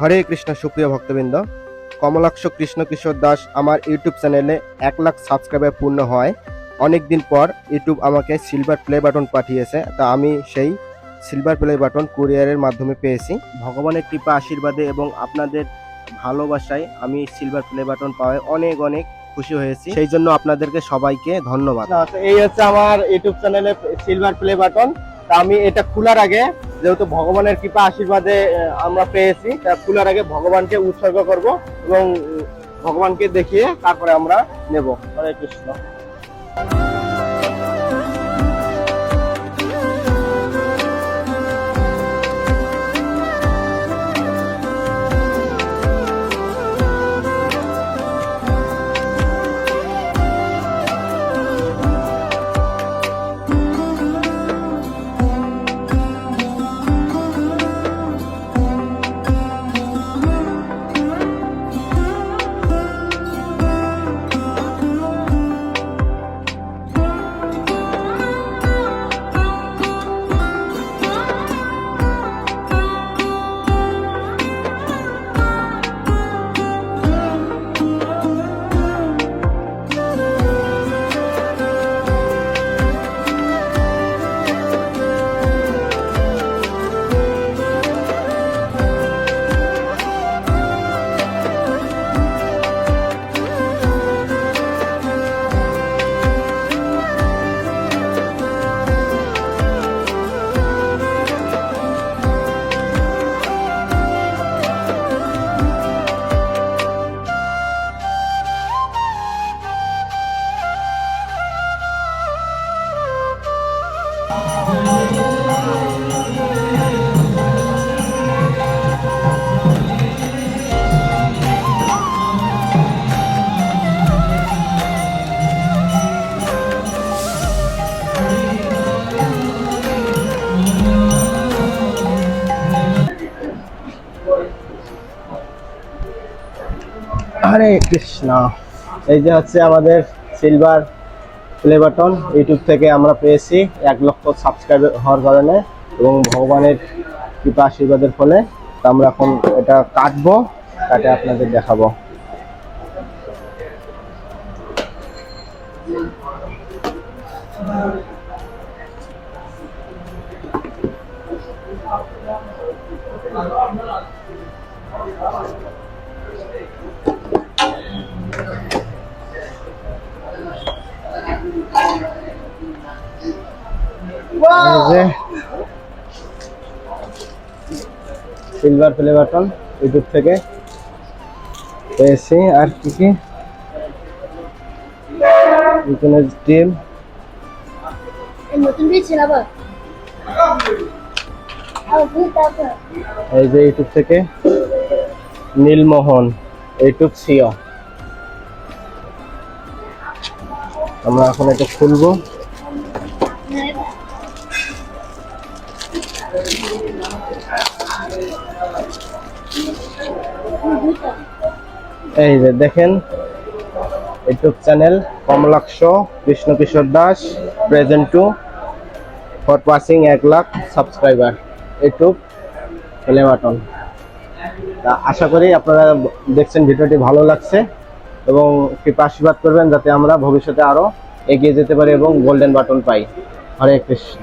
হরে কৃষ্ণ, সুপ্রিয় ভক্তবৃন্দ। কমলাক্ষ কৃষ্ণ কিশোর দাস আমার ইউটিউব চ্যানেলে এক লাখ সাবস্ক্রাইবার পূর্ণ হয়। অনেক দিন পর ইউটিউব আমাকে সিলভার প্লে বাটন পাঠিয়েছে, তা আমি সেই সিলভার প্লে বাটন কুরিয়ারের মাধ্যমে পেয়েছি। ভগবানের কৃপা, আশীর্বাদে এবং আপনাদের ভালোবাসায় আমি সিলভার প্লে বাটন পাওয়ায় অনেক অনেক খুশি হয়েছি। সেই জন্য আপনাদেরকে সবাইকে ধন্যবাদ। এই হচ্ছে আমার ইউটিউব চ্যানেলে সিলভার প্লে বাটন তা আমি এটা খোলার আগে যেহেতু ভগবানের কৃপা আশীর্বাদে আমরা পেয়েছি, তা ফুলের আগে ভগবানকে উৎসর্গ করব এবং ভগবানকে দেখিয়ে তারপরে আমরা নেব। হরে কৃষ্ণ। হরে কৃষ্ণ। এই যে হচ্ছে আমাদের সিলভার প্লে বাটন ইউটিউব থেকে আমরা পেয়েছি এক লক্ষ সাবস্ক্রাইব হওয়ার কারণে এবং ভগবানের কৃপা আশীর্বাদের ফলে আমরা এখন এটা কাটবো, কাটে আপনাদের দেখাবো। এই যে সিলভার প্লে বাটন ইউটিউব থেকে পেয়েছি। আর কি কি? এখানে তারপর? এই যে ইউটিউব থেকে নীলমোহন ইউটিউব সিও। আমরা এখন এটা খুলবো। এই যে দেখেন, YouTube channel Kamalaksha Krishna Kishore Das present to for passing এক lakh subscriber YouTube play button তা আশা করি আপনারা দেখছেন ভিডিওটি ভালো লাগছে এবং কৃপা আশীর্বাদ করবেন যাতে আমরা ভবিষ্যতে আরও এগিয়ে যেতে পারি এবং গোল্ডেন বাটন পাই। হরে কৃষ্ণ।